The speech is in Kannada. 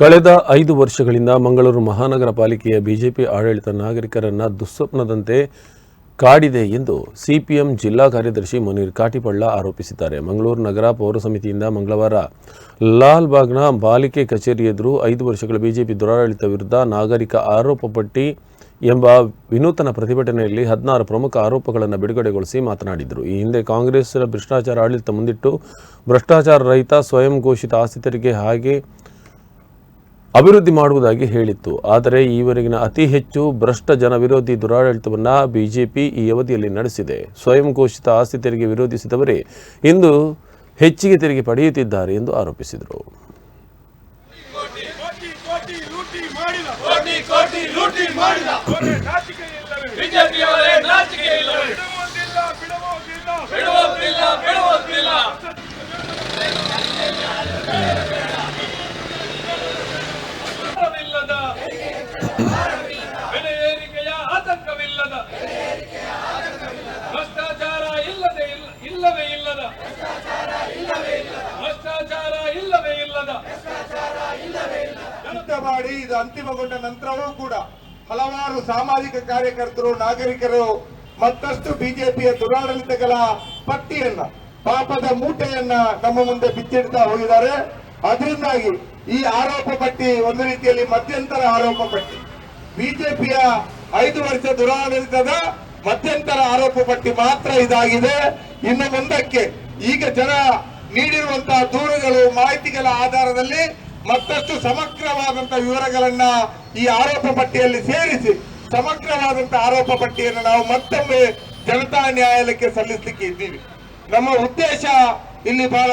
ಕಳೆದ ಐದು ವರ್ಷಗಳಿಂದ ಮಂಗಳೂರು ಮಹಾನಗರ ಪಾಲಿಕೆಯ ಬಿಜೆಪಿ ಆಡಳಿತ ನಾಗರಿಕರನ್ನ ದುಸ್ವಪ್ನದಂತೆ ಕಾಡಿದೆ ಎಂದು ಸಿಪಿಎಂ ಜಿಲ್ಲಾ ಕಾರ್ಯದರ್ಶಿ ಮುನೀರ್ ಕಾಟಿಪಳ್ಳ ಆರೋಪಿಸಿದ್ದಾರೆ. ಮಂಗಳೂರು ನಗರ ಪೌರ ಸಮಿತಿಯಿಂದ ಮಂಗಳವಾರ ಲಾಲ್ಬಾಗ್ನ ಪಾಲಿಕೆ ಕಚೇರಿ ಎದುರು ಐದು ವರ್ಷಗಳ ಬಿಜೆಪಿ ದುರಾಡಳಿತ ವಿರುದ್ಧ ನಾಗರಿಕ ಆರೋಪ ಪಟ್ಟಿ ಎಂಬ ವಿನೂತನ ಪ್ರತಿಭಟನೆಯಲ್ಲಿ ಹದಿನಾರು ಪ್ರಮುಖ ಆರೋಪಗಳನ್ನು ಬಿಡುಗಡೆಗೊಳಿಸಿ ಮಾತನಾಡಿದರು. ಈ ಹಿಂದೆ ಕಾಂಗ್ರೆಸ್ ಭ್ರಷ್ಟಾಚಾರ ಆಡಳಿತ ಮುಂದಿಟ್ಟು ಭ್ರಷ್ಟಾಚಾರ ರಹಿತ ಸ್ವಯಂ ಘೋಷಿತ ಆಸ್ತಿ ಹಾಗೆ ಅಭಿವೃದ್ಧಿ ಮಾಡುವುದಾಗಿ ಹೇಳಿತ್ತು. ಆದರೆ ಈವರೆಗಿನ ಅತಿ ಹೆಚ್ಚು ಭ್ರಷ್ಟ ಜನ ವಿರೋಧಿ ದುರಾಡಳಿತವನ್ನು ಬಿಜೆಪಿ ಈ ಅವಧಿಯಲ್ಲಿ ನಡೆಸಿದೆ. ಸ್ವಯಂ ಘೋಷಿತ ಆಸ್ತಿ ತೆರಿಗೆ ವಿರೋಧಿಸಿದವರೇ ಇಂದು ಹೆಚ್ಚಿಗೆ ತೆರಿಗೆ ಪಡೆಯುತ್ತಿದ್ದಾರೆ ಎಂದು ಆರೋಪಿಸಿದರು. ಆತಂಕವಿಲ್ಲದ ಭ್ರಷ್ಟಾಚಾರ ಇಲ್ಲದೆ ಇಲ್ಲ- ಇಲ್ಲವೇ ಇಲ್ಲದ ಭ್ರಷ್ಟಾಚಾರ ಇಲ್ಲವೇ ಇಲ್ಲದ ಯುದ್ಧ ಮಾಡಿ ಇದು ಅಂತಿಮಗೊಂಡ ನಂತರವೂ ಕೂಡ ಹಲವಾರು ಸಾಮಾಜಿಕ ಕಾರ್ಯಕರ್ತರು, ನಾಗರಿಕರು, ಮತ್ತಷ್ಟು ಬಿಜೆಪಿಯ ದುರಾಡಳಿತಗಳ ಪಟ್ಟಿಯನ್ನ, ಪಾಪದ ಮೂಟೆಯನ್ನ ನಮ್ಮ ಮುಂದೆ ಬಿಚ್ಚಿಡ್ತಾ ಹೋಗಿದ್ದಾರೆ. ಅದರಿಂದಾಗಿ ಈ ಆರೋಪ ಪಟ್ಟಿ ಒಂದು ರೀತಿಯಲ್ಲಿ ಮಧ್ಯಂತರ ಆರೋಪ ಪಟ್ಟಿ. ಬಿಜೆಪಿಯ ಐದು ವರ್ಷ ದುರಾಡಳಿತದ ಮಧ್ಯಂತರ ಆರೋಪ ಪಟ್ಟಿ ಮಾತ್ರ ಇದಾಗಿದೆ. ಇನ್ನು ಮುಂದಕ್ಕೆ ಈಗ ಜನ ನೀಡಿರುವಂತಹ ದೂರುಗಳು ಮಾಹಿತಿಗಳ ಆಧಾರದಲ್ಲಿ ಮತ್ತಷ್ಟು ಸಮಗ್ರವಾದಂತಹ ವಿವರಗಳನ್ನ ಈ ಆರೋಪ ಪಟ್ಟಿಯಲ್ಲಿ ಸೇರಿಸಿ ಸಮಗ್ರವಾದಂತಹ ಆರೋಪ ಪಟ್ಟಿಯನ್ನು ನಾವು ಮತ್ತೊಮ್ಮೆ ಜನತಾ ನ್ಯಾಯಾಲಯಕ್ಕೆ ಸಲ್ಲಿಸಲಿಕ್ಕೆ ಇದ್ದೀವಿ. ನಮ್ಮ ಉದ್ದೇಶ ಇಲ್ಲಿ ಬಹಳ